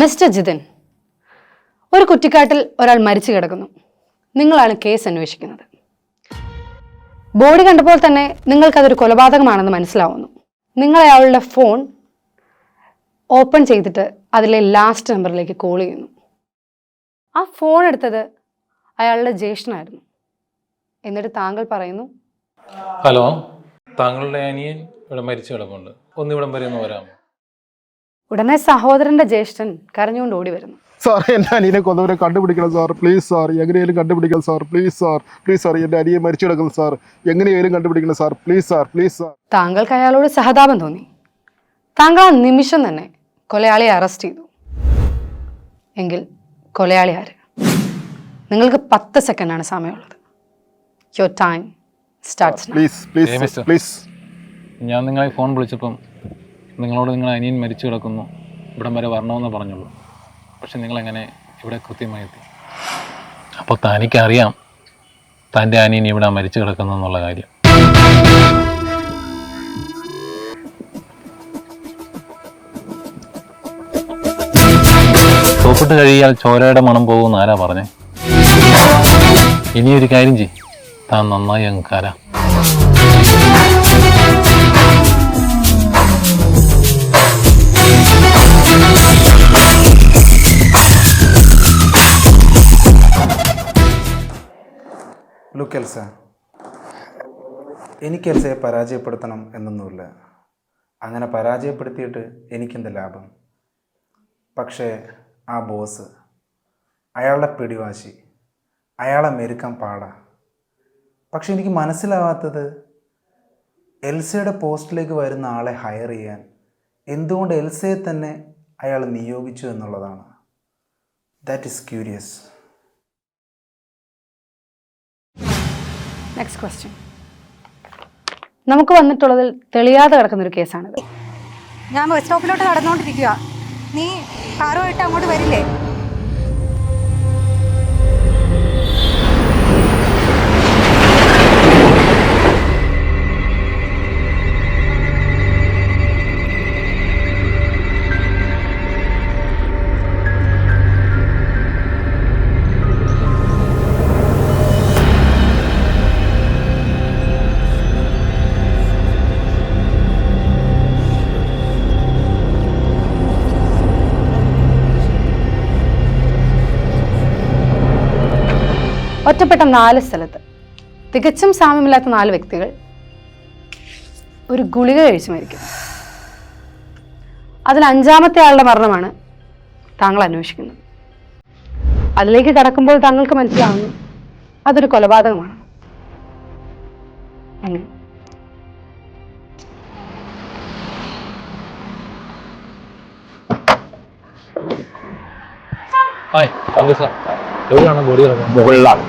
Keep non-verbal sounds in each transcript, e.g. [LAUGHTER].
Mister Jithin ഒരു കുറ്റിക്കാട്ടിൽ ഒരാൾ മരിച്ചു കിടക്കുന്നു. നിങ്ങളാണ് കേസ് അന്വേഷിക്കുന്നത്. ബോഡി കണ്ടപ്പോൾ തന്നെ നിങ്ങൾക്കതൊരു കൊലപാതകമാണെന്ന് മനസ്സിലാവുന്നു. നിങ്ങൾ അയാളുടെ ഫോൺ ഓപ്പൺ ചെയ്തിട്ട് അതിലെ ലാസ്റ്റ് നമ്പറിലേക്ക് കോൾ ചെയ്യുന്നു. ആ ഫോൺ എടുത്തത് അയാളുടെ ജ്യേഷ്ഠനായിരുന്നു. എന്നിട്ട് താങ്കൾ പറയുന്നു ഹലോ താങ്കളുടെ അനിയൻ ഇവിടെ മരിച്ചു കിടപ്പുണ്ട്. ഒന്ന് ഇവിടം വരെ ഒന്ന് വരാമോ? ഉടനെ സഹോദരന്റെ ജ്യേഷ്ഠൻ കരഞ്ഞുകൊണ്ട് ഓടി വരുന്നു. സാർ എന്റെ അനിയനെ കൊന്നവരെ കണ്ടുപിടിക്കണം സാർ പ്ലീസ് സാർ എങ്ങനെയാലും കണ്ടുപിടിക്കണം sir please sir please sir എന്റെ അനിയെ മരിച്ചു കിടക്കുന്നു സാർ എങ്ങനെയാലും കണ്ടുപിടിക്കണം sir please sir please sir താങ്കൾക്ക് അയാളോട് സഹതാപം തോന്നി. താങ്കൾ ആ നിമിഷം തന്നെ കൊലയാളിയെ അറസ്റ്റ് ചെയ്തു. എങ്കിൽ കൊലയാളി ആര്? നിങ്ങൾക്ക് പത്ത് സെക്കൻഡാണ് സമയമുള്ളത്. Your time start please please please ഞാൻ നിങ്ങളെ ഫോൺ വിളിച്ചപ്പം നിങ്ങളോട് നിങ്ങളെ അനിയൻ മരിച്ചു കിടക്കുന്നു. ഇവിടം വരെ വരണമെന്ന് പറഞ്ഞുള്ളൂ. പക്ഷെ നിങ്ങളെങ്ങനെ ഇവിടെ കൃത്യമായി എത്തി? അപ്പോൾ തനിക്കറിയാം തന്റെ അനിയൻ ഇവിടെ മരിച്ചു കിടക്കുന്നു എന്നുള്ള കാര്യം. സോപ്പിട്ട് കഴിയാൽ ചോരയുടെ മണം പോകുമെന്ന് ആരാ പറഞ്ഞേ? ഇനിയൊരു കാര്യം ചെയ് താൻ നന്നായി അങ്ങ് കരാ. ലുക്ക് എൽസ എനിക്ക് എൽസയെ പരാജയപ്പെടുത്തണം എന്നൊന്നുമില്ല. അങ്ങനെ പരാജയപ്പെടുത്തിയിട്ട് എനിക്കെന്ത് ലാഭം? പക്ഷേ ആ ബോസ് അയാളുടെ പിടിവാശി അയാളെ മെരുക്കാൻ പാടാ. പക്ഷെ എനിക്ക് മനസ്സിലാവാത്തത് എൽസയുടെ പോസ്റ്റിലേക്ക് വരുന്ന ആളെ ഹയർ ചെയ്യാൻ എന്തുകൊണ്ട് എൽസയെ തന്നെ അയാൾ നിയോഗിച്ചു എന്നുള്ളതാണ്. That is curious next question നമുക്ക് വന്നിട്ടുള്ളതിൽ തെളിയാതെ കിടക്കുന്ന ഒരു കേസാണിത്. ഞാൻ ബസ് സ്റ്റോപ്പിലോട്ട് നടന്നുകൊണ്ടിരിക്കുക നീ കാറുമായിട്ട് അങ്ങോട്ട് വരില്ലേ? ഒറ്റപ്പെട്ട നാല് സ്ഥലത്ത്. തികച്ചും സാമ്യമില്ലാത്ത നാല് വ്യക്തികൾ ഒരു ഗുളിക കഴിച്ച് മരിക്കും അതിൽ അഞ്ചാമത്തെ ആളുടെ മരണമാണ് താങ്കൾ അന്വേഷിക്കുന്നത്. അതിലേക്ക് കടക്കുമ്പോൾ താങ്കൾക്ക് മനസ്സിലാവുന്നു അതൊരു കൊലപാതകമാണ്. ഹായ് അതെ സാർ. എവിടെയാണ് ബോഡി കിടക്കുന്നത്? മുകളിലാണ്.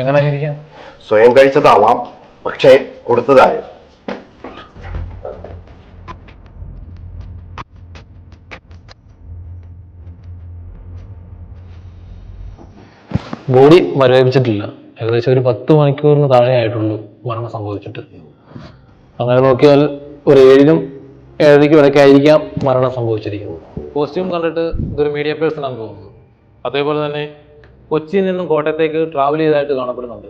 എങ്ങനെ ഇരിക്കാം സ്വയം കഴിച്ചതാവാം പക്ഷേ കൊടുത്തതായ. ബോഡി മരവിപ്പിച്ചിട്ടില്ല. ഏകദേശം ഒരു പത്ത് മണിക്കൂറിന് താഴെ ആയിട്ടുള്ളൂ മരണം സംഭവിച്ചിട്ട്. അങ്ങനെ നോക്കിയാൽ ഒരു ഏഴിനും ഏഴരയ്ക്കും ഇടയ്ക്ക് ആയിരിക്കാം മരണം സംഭവിച്ചിരിക്കുന്നത്? കോസ്റ്റ്യൂം കണ്ടിട്ട് ഇതൊരു മീഡിയ പേഴ്സൺ ആണെന്ന് തോന്നുന്നു. അതേപോലെ തന്നെ കൊച്ചിയിൽ നിന്നും കോട്ടയത്തേക്ക് ട്രാവൽ ചെയ്തതായിട്ട് കാണപ്പെടുന്നുണ്ട്.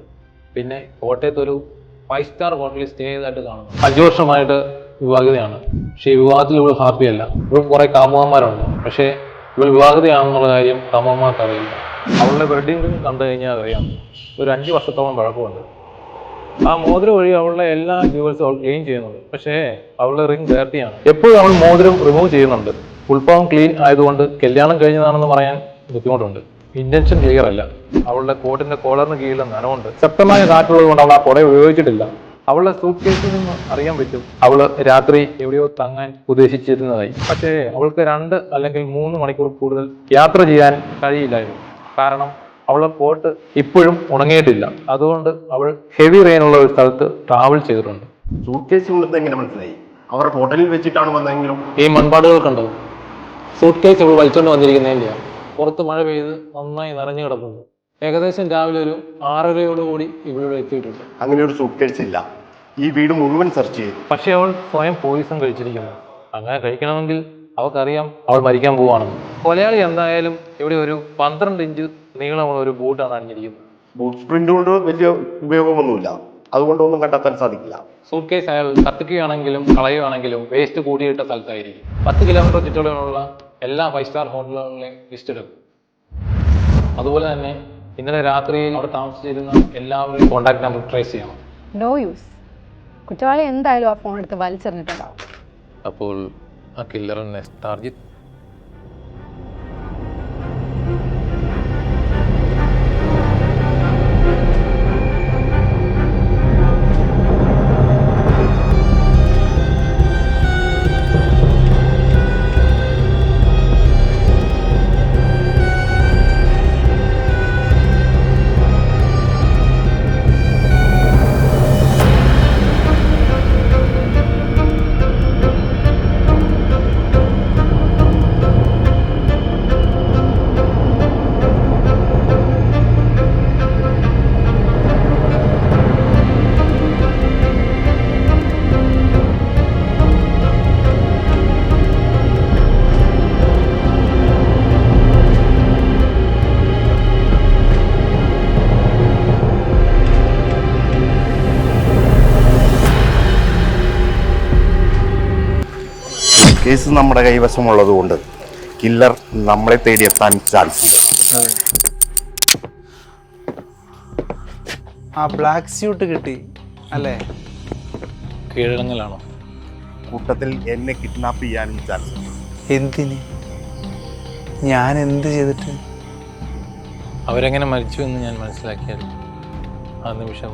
പിന്നെ കോട്ടയത്ത് ഒരു ഫൈവ് സ്റ്റാർ ഹോട്ടലിൽ സ്റ്റേ ചെയ്തതായിട്ട് കാണുന്നു അഞ്ച് വർഷമായിട്ട് വിവാഹിതയാണ്. പക്ഷേ ഈ വിവാഹത്തിൽ ഇവൾ ഹാപ്പിയല്ല. ഇവൾ കുറേ കാമുകന്മാരുണ്ട്. പക്ഷേ ഇവൾ വിവാഹിതയാണെന്നുള്ള കാര്യം കാമുകന്മാർക്ക് അറിയില്ല അവളുടെ വെഡിങ് കണ്ടു കഴിഞ്ഞാൽ അറിയാം. ഒരു അഞ്ച് വർഷത്തോളം പഴക്കമുണ്ട്. ആ മോതിരം വഴി അവളുടെ എല്ലാ ജുവൽസും അവൾ ക്ലീൻ ചെയ്യുന്നുണ്ട്. പക്ഷേ അവളുടെ റിംഗ് ഡയർട്ടിയാണ് എപ്പോഴും അവൾ മോതിരം റിമൂവ് ചെയ്യുന്നുണ്ട്. ഉൾപ്പാവം ക്ലീൻ ആയതുകൊണ്ട് കല്യാണം കഴിഞ്ഞതാണെന്ന് പറയാൻ ബുദ്ധിമുട്ടുണ്ട്. ഇന്റൻഷൻ ക്ലിയർ അല്ല. അവളുടെ കോട്ടിന്റെ കോളറിന് കീഴിൽ നനവുണ്ട്. ശക്തമായ കാറ്റുള്ളത് കൊണ്ട് അവൾ ആ കുട ഉപയോഗിച്ചിട്ടില്ല. അവളുടെ സൂട്ട് കേസിൽ നിന്ന് അറിയാൻ പറ്റും. അവൾ രാത്രി എവിടെയോ തങ്ങാൻ ഉദ്ദേശിച്ചിരുന്നതായി. പക്ഷേ അവൾക്ക് രണ്ട് അല്ലെങ്കിൽ മൂന്ന് മണിക്കൂർ കൂടുതൽ യാത്ര ചെയ്യാൻ കഴിയില്ലായിരുന്നു. കാരണം അവളുടെ കോട്ട് ഇപ്പോഴും ഉണങ്ങിയിട്ടില്ല. അതുകൊണ്ട് അവൾ ഹെവി റെയിനുള്ള ഒരു സ്ഥലത്ത് ട്രാവൽ ചെയ്തിട്ടുണ്ട്. സൂട്ട്കേസ് എങ്ങനെ മനസ്സിലായി? ഹോട്ടലിൽ വെച്ചിട്ടാണ് വന്നെങ്കിലും ഈ മൺപാടുകൾ കണ്ടോ? സൂട്ട് കേസ് ഇവൾ വലിച്ചോണ്ട് വന്നിരിക്കുന്നതിന്റെയാ പുറത്ത് മഴ പെയ്ത് നന്നായി നിറഞ്ഞു കിടക്കുന്നു ഏകദേശം രാവിലെ ഒരു ആറരയോടുകൂടി ഇവിടെ എത്തിയിട്ടുണ്ട്. അങ്ങനെ ഒരു സൂട്ട് കേസ് ഇല്ല. ഈ വീട് മുഴുവൻ സെർച്ച് ചെയ്തു. പക്ഷെ അവൾ സ്വയം പോയിസൺ കഴിച്ചിരിക്കുന്നു. അങ്ങനെ കഴിക്കണമെങ്കിൽ അവൾക്കറിയാം അവൾ മരിക്കാൻ പോവാണെന്ന്. കൊലയാളി എന്തായാലും ഇവിടെ ഒരു പന്ത്രണ്ട് ഇഞ്ച് നീളമുള്ള ഒരു ബൂട്ടാണ് അണിഞ്ഞിരിക്കുന്നത്. ബൂട്ട് പ്രിന്റ് കൊണ്ട് വലിയ ഉപയോഗമൊന്നുമില്ല. അതുകൊണ്ടൊന്നും കണ്ടെത്താൻ സാധിക്കില്ല. സൂട്ട് കേസ് അയാൾ കത്തിക്കുകയാണെങ്കിലും കളയുകയാണെങ്കിലും വേസ്റ്റ് കൂടിയിട്ട സ്ഥലത്തായിരിക്കും. പത്ത് കിലോമീറ്റർ ചുറ്റളവിലുള്ള എല്ലാ ഫൈവ് സ്റ്റാർ ഹോട്ടലുകളിലെയും ലിസ്റ്റ് എടുക്കും അതുപോലെ തന്നെ ഇന്നലെ രാത്രിയിൽ അവിടെ താമസിച്ചിരുന്ന എല്ലാവരുടെയും കോൺടാക്ട് നമ്പർ ട്രേസ് ചെയ്യണം നോ യൂസ് കുറ്റവാളി എന്തായാലും ആ ഫോൺ എടുത്ത് വലിച്ചെറിഞ്ഞിട്ടുണ്ടാവും. അപ്പോൾ ആ കില്ലറിനെ ടാർഗറ്റ് കേസ് നമ്മുടെ കൈവശമുള്ളത് കൊണ്ട് കില്ലർ നമ്മളെ തേടിയെത്താൻ ചാൻസ് ആ ബ്ലാക്ക് സ്യൂട്ട് കിട്ടി അല്ലേ? കീഴടങ്ങലാണോ? കൂട്ടത്തിൽ എന്നെ കിഡ്നാപ്പ് ചെയ്യാനും ചാൻസ് എന്തിന്? ഞാൻ എന്ത് ചെയ്തിട്ട്? അവരെങ്ങനെ മരിച്ചു എന്ന് ഞാൻ മനസ്സിലാക്കിയാൽ ആ നിമിഷം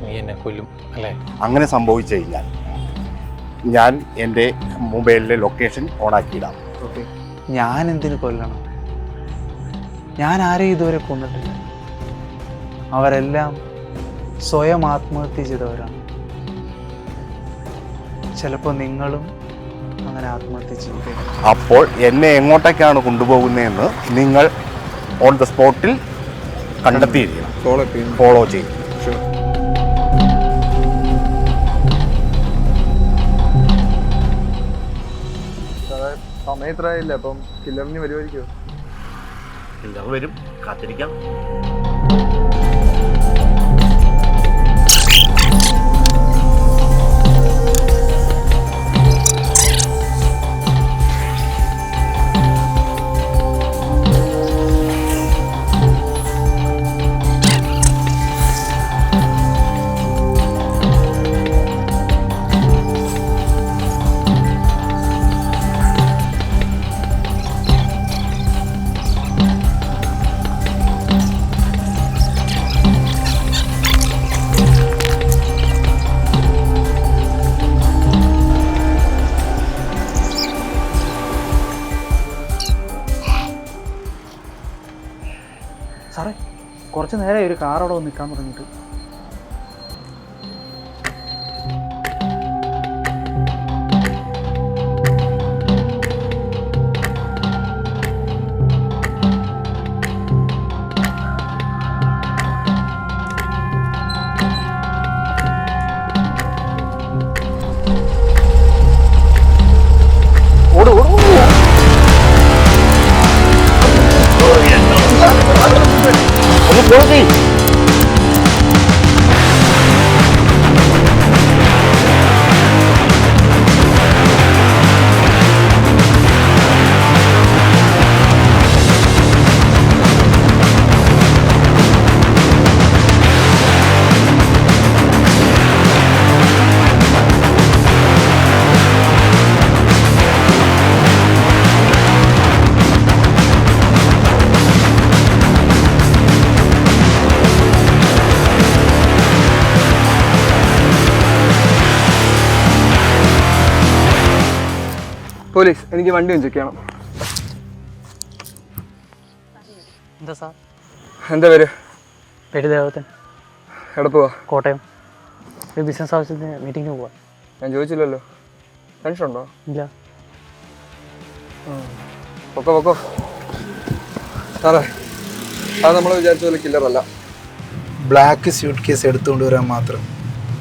നീ എന്നെ കൊല്ലും അല്ലേ? അങ്ങനെ സംഭവിച്ചു കഴിഞ്ഞാൽ ഞാൻ എന്റെ മൊബൈലിലെ ലൊക്കേഷൻ ഓണാക്കിയിടാം. ഞാൻ എന്തിനു കൊല്ലണം? ഞാൻ ആരെയും ഇതുവരെ കൊന്നിട്ടില്ല. അവരെല്ലാം സ്വയം ആത്മഹത്യ ചെയ്തവരാണ്. ചിലപ്പോൾ നിങ്ങളും അങ്ങനെ ആത്മഹത്യ ചെയ്യും അപ്പോൾ എന്നെ എങ്ങോട്ടേക്കാണ് കൊണ്ടുപോകുന്നതെന്ന് നിങ്ങൾ ഓൺ ദ സ്പോട്ടിൽ കണ്ടെത്തിയിരിക്കണം. ഫോളോ ചെയ്യും സമയം ഇത്രയായില്ല അപ്പം കില്ലറിന് വരുമായിരിക്കും കില്ലർ വരും. കാത്തിരിക്കാം. കുറച്ച് നേരം ഒരു അവിടെ നിൽക്കാൻ തുടങ്ങിയിട്ട്. പോലീസ് എനിക്ക് വണ്ടി ഒന്ന് ചെക്ക് ചെയ്യണം. എന്താ സാർ? എന്താ പേര്? പേര് ദേവത്തൻ എവിടെ പോവാ? കോട്ടയം. ഒരു ബിസിനസ് ആവശ്യത്തിന് മീറ്റിങ്ങിന് പോവാ. ഞാൻ ചോദിച്ചില്ലല്ലോ. ടെൻഷൻ ഉണ്ടോ? ഇല്ല. പൊക്കോ പൊക്കോ. സാറേ അത് നമ്മൾ വിചാരിച്ച പോലെ കില്ലറല്ല ബ്ലാക്ക് സ്യൂട്ട് കേസ് എടുത്തുകൊണ്ട് വരാൻ മാത്രം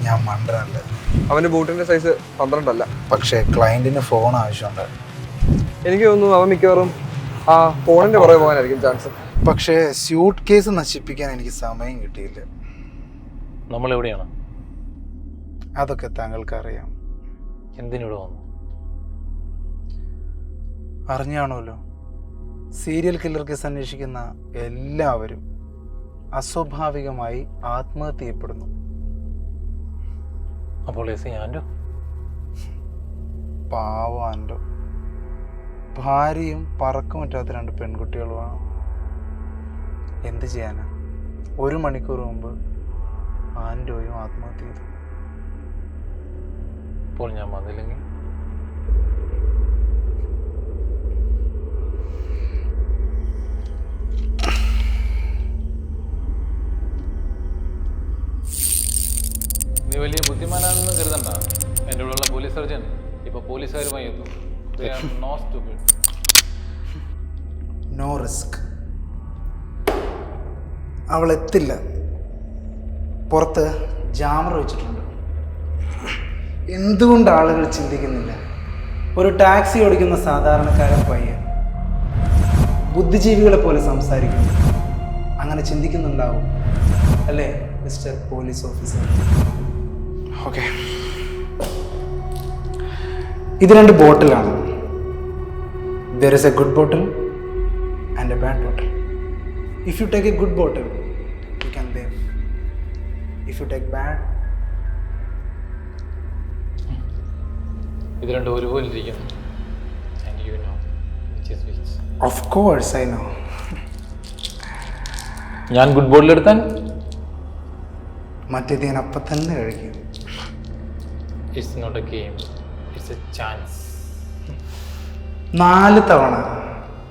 ഞാൻ മണ്ടനല്ല. അവന്റെ ബൂട്ടിന്റെ സൈസ് പന്ത്രണ്ടല്ല. പക്ഷേ ക്ലയന്റിന് ഫോൺ ആവശ്യമുണ്ട്. എനിക്ക് തോന്നുന്നു അവൻ മിക്കവാറും ആ ഫോണിന്റെ പുറകെ പോകാനായിരിക്കും ചാൻസ് പക്ഷേ സ്യൂട്ട് കേസ് നശിപ്പിക്കാൻ എനിക്ക് സമയം കിട്ടിയില്ല. നമ്മൾ എവിടെയാണ് അതൊക്കെ താങ്കൾക്ക് അറിയാം എന്തിനിവിടെ വന്നു? അറിഞ്ഞാണല്ലോ. സീരിയൽ കില്ലർ കേസ് അന്വേഷിക്കുന്ന എല്ലാവരും അസ്വാഭാവികമായി ആത്മഹത്യ ചെയ്യപ്പെടുന്നു അപ്പോൾ എസ് ഞാന്റെ പാവാന്റെ ഭാര്യയും പറക്കം പറ്റാത്ത രണ്ട് പെൺകുട്ടികളുമാണ്. എന്ത് ചെയ്യാനാ? ഒരു മണിക്കൂർ മുമ്പ് ആൻഡോയും ആത്മഹത്യ ചെയ്തു. ഇപ്പോൾ ഞാൻ വന്നില്ലെങ്കിൽ? നീ വലിയ ബുദ്ധിമാനാണെന്ന് കരുതണ്ട. എന്റെ ഉള്ള പോലീസ് സർജൻ ഇപ്പൊ പോലീസുകാരുമായി എത്തും. നോ റിസ്ക് അവൾ എത്തില്ല. പുറത്ത് ജാമർ വെച്ചിട്ടുണ്ട്. എന്തുകൊണ്ട് ആളുകൾ ചിന്തിക്കുന്നില്ല? ഒരു ടാക്സി ഓടിക്കുന്ന സാധാരണക്കാരൻ പയ്യൻ ബുദ്ധിജീവികളെ പോലെ സംസാരിക്കുന്നു. അങ്ങനെ ചിന്തിക്കുന്നുണ്ടാവും. അല്ലേ മിസ്റ്റർ പോലീസ് ഓഫീസർ? ഓക്കെ. ഇത് രണ്ട് ബോട്ടിലാണ്. There is a good bottle and a bad bottle if you take a good bottle you can live. If you take bad ഇത് രണ്ടും ഒരുപോലെ ഇരിക്കുന്നു and you know which is which of course I know. ഞാൻ good bottle എടുത്താൽ? മറ്റേത് ഞാൻ അപ്പം തന്നെ കഴിക്കും. It's not a game it's a chance നാല് തവണ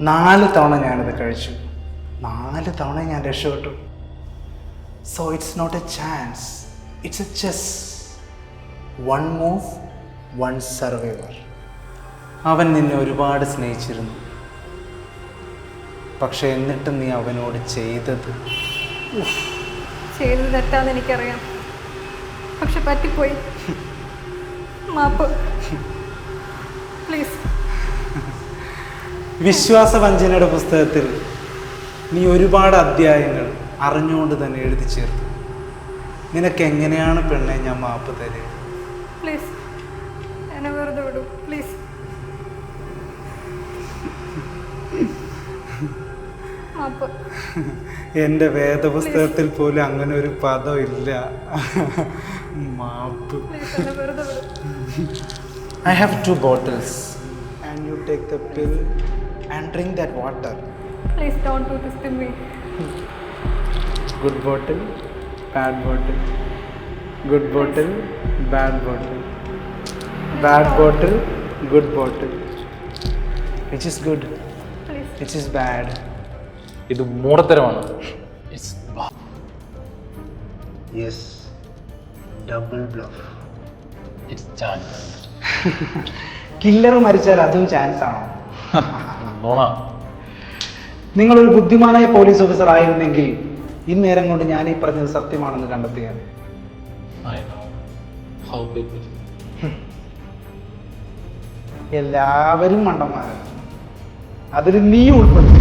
നാല് തവണ ഞാനിത് കഴിച്ചു. നാല് തവണ ഞാൻ രക്ഷപ്പെട്ടു. So it's not a chance it's a chess one move one survivor അവൻ നിന്നെ ഒരുപാട് സ്നേഹിച്ചിരുന്നു. പക്ഷെ എന്നിട്ടും നീ അവനോട് ചെയ്തത്. ചെയ്തത് തെറ്റാന്ന് എനിക്കറിയാം. പക്ഷെ പറ്റിപ്പോയി. മാപ്പ്. പ്ലീസ് വിശ്വാസവഞ്ചനയുടെ പുസ്തകത്തിൽ നീ ഒരുപാട് അധ്യായങ്ങൾ അറിഞ്ഞുകൊണ്ട് തന്നെ എഴുതി ചേർത്തു. നിനക്ക് എങ്ങനെയാണ് പെണ്ണെ ഞാൻ മാപ്പ് തരുക പ്ലീസ് എന്നെ വെറുതെ വിടൂ. പ്ലീസ് മാപ്പ്. എന്റെ വേദപുസ്തകത്തിൽ പോലും അങ്ങനെ ഒരു പദം ഇല്ല. മാപ്പ്. I have two bottles and you take the pill and drink that water please don't do this to me good bottle bad bottle good bottle bad bottle bad bottle good bottle which is good please which is bad ഇത് മൂടത്തരമാണ്. Yes double bluff killer [LAUGHS] മരിച്ചാൽ അതും chance ആണോ? [LAUGHS] നിങ്ങൾ നിങ്ങളൊരു ബുദ്ധിമാനായ police officer ആയിരുന്നെങ്കിൽ ഇന്നേരം കൊണ്ട് ഞാൻ ഈ പറഞ്ഞത് സത്യമാണെന്ന് is. [LAUGHS] എല്ലാവരും മണ്ടന്മാരാണ് അതിൽ നീ ഉൾപ്പെടും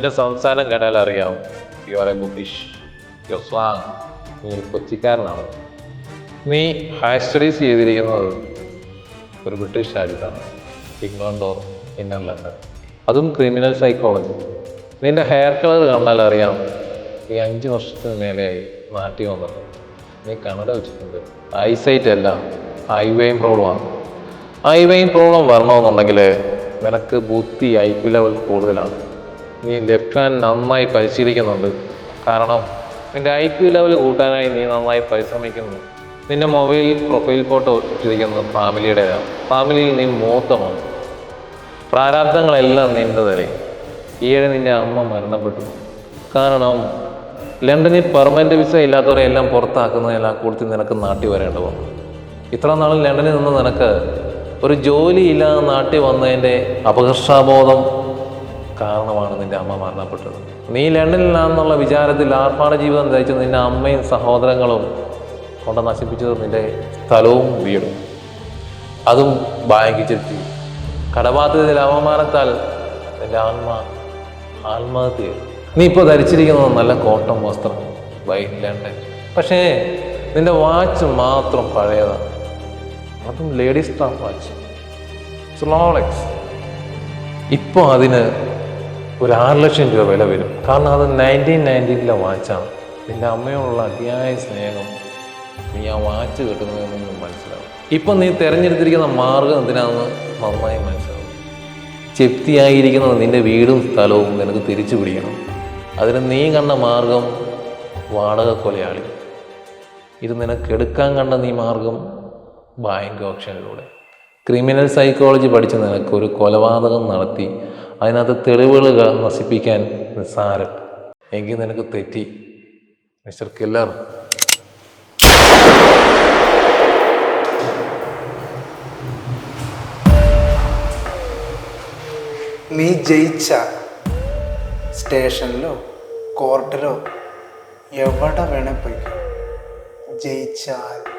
നിന്റെ സംസാരം കേട്ടാൽ അറിയാം. You are a bookish your swang നീ കൊച്ചിക്കാരനാണ്. നീ ഹയർ സ്റ്റഡീസ് ചെയ്തിരിക്കുന്നത് ഒരു ബ്രിട്ടീഷ് രാജ്യത്താണ്. ഇംഗ്ലണ്ട് ഇന്നർ ലണ്ടൻ അതും ക്രിമിനൽ സൈക്കോളജി നിന്റെ ഹെയർ കളർ കണ്ടാൽ അറിയാം ഈ അഞ്ച് വർഷത്തിന് മേലെയായി നാട്ടിൽ വന്നത്. നീ കണ്ണട വെച്ചിട്ടുണ്ട്. ഐസൈറ്റ് അല്ല ഹൈവേയും പ്രോബ്ലമാണ് ഹൈവേയും പ്രോബ്ലം വരണമെന്നുണ്ടെങ്കിൽ നിനക്ക് ബുദ്ധി ഐ പി ലെവൽ കൂടുതലാണ്. നീ ലെഫ്റ്റ് ഹാൻഡ് നന്നായി പരിശീലിക്കുന്നുണ്ട്. കാരണം നിന്റെ ഐ ക്യു ലെവൽ കൂട്ടാനായി നീ നന്നായി പരിശ്രമിക്കുന്നു. നിന്റെ മൊബൈൽ പ്രൊഫൈൽ ഫോട്ടോ ഇട്ടിരിക്കുന്നത് ഫാമിലിയുടേതാണ് ഫാമിലിയിൽ നീ മൂത്തമാണ് പ്രാരാബ്ദങ്ങളെല്ലാം നിന്റെ തലയിൽ ഈയിടെ നിന്റെ അമ്മ മരണപ്പെട്ടു. കാരണം ലണ്ടനിൽ പെർമനന്റ് വിസ ഇല്ലാത്തവരെ എല്ലാം പുറത്താക്കുന്നതെല്ലാം കൂടുതൽ നിനക്ക് നാട്ടിൽ വരേണ്ടി വന്നു. ഇത്ര നാളും ലണ്ടനിൽ നിന്ന് നിനക്ക് ഒരു ജോലിയില്ലാതെ നാട്ടിൽ വന്നതിന്റെ അപകർഷാബോധം കാരണമാണ് നിന്റെ അമ്മ മരണപ്പെട്ടത്. നീ ലണ്ടനിലാണെന്നുള്ള വിചാരത്തിൽ ആർഭാട ജീവിതം നയിച്ച നിന്റെ അമ്മയും സഹോദരങ്ങളും കൊണ്ട് നശിപ്പിച്ചത് നിന്റെ സ്ഥലവും വീടും. അതും ബാങ്കിച്ചെത്തി കടബാധ്യതയിൽ അവമാനത്താൽ നിന്റെ ആത്മ ആത്മഹത്യ. നീ ഇപ്പോൾ ധരിച്ചിരിക്കുന്നത് നല്ല കോട്ടൺ വസ്ത്രം ലണ്ടൻ പക്ഷേ നിന്റെ വാച്ച് മാത്രം പഴയതാണ് അതും ലേഡീസ് സ്റ്റാഫ് വാച്ച്. സ്ലോളെക്സ് ഇപ്പോൾ അതിന് ഒരു ആറ് ലക്ഷം രൂപ വില വരും. കാരണം അത് നയന്റീൻ നയന്റീനിലെ വാച്ചാണ് നിന്റെ അമ്മയോടുള്ള അതിയായ സ്നേഹം നീ ആ വാച്ച് കിട്ടുന്നതെന്ന് മനസ്സിലാവും. ഇപ്പം നീ തിരഞ്ഞെടുത്തിരിക്കുന്ന മാർഗം എന്തിനാണെന്ന് നന്നായി മനസ്സിലാവും. ചെപ്തിയായിരിക്കുന്ന നിന്റെ വീടും സ്ഥലവും നിനക്ക് തിരിച്ചു പിടിക്കണം. അതിന് നീ കണ്ട മാർഗം വാടക കൊലയാളി. ഇത് നിനക്ക് എടുക്കാൻ കണ്ട നീ മാർഗം ബാങ്ക് ഓപ്ഷനിലൂടെ. ക്രിമിനൽ സൈക്കോളജി പഠിച്ച നിനക്ക് ഒരു കൊലപാതകം നടത്തി അതിനകത്ത് തെളിവുകൾ നശിപ്പിക്കാൻ നിസ്സാരം. എങ്കിൽ നിനക്ക് തെറ്റി. Mister killer. നീ ജയിച്ച സ്റ്റേഷനിലോ കോർട്ടിലോ എവിടെ വേണേ പോയി ജയിച്ചാൽ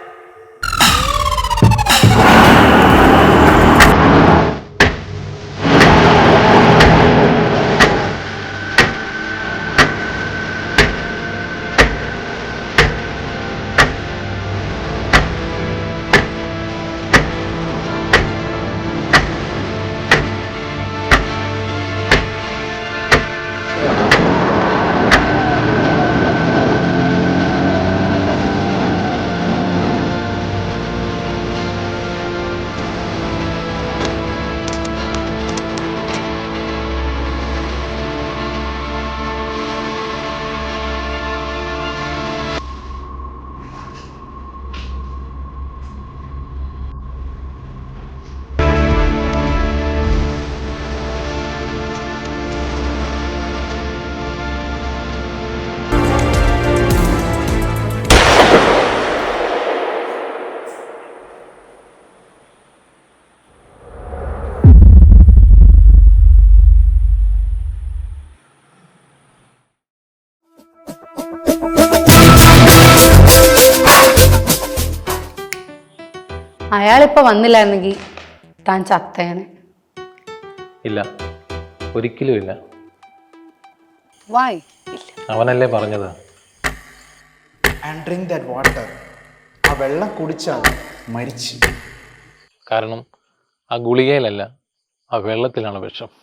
അയാളിപ്പോൾ വന്നില്ലായിരുന്നെങ്കിൽ താൻ ചത്തേനെ. ഇല്ല. ഒരിക്കലും ഇല്ല. വായ് അവനല്ലേ പറഞ്ഞത്. ആൻഡ് ഡ്രിങ്ക് ദാറ്റ് വാട്ടർ ആ വെള്ളം കുടിച്ചാൽ മരിച്ചു. കാരണം ആ ഗുളികയിലല്ല ആ വെള്ളത്തിലാണ് വിഷം.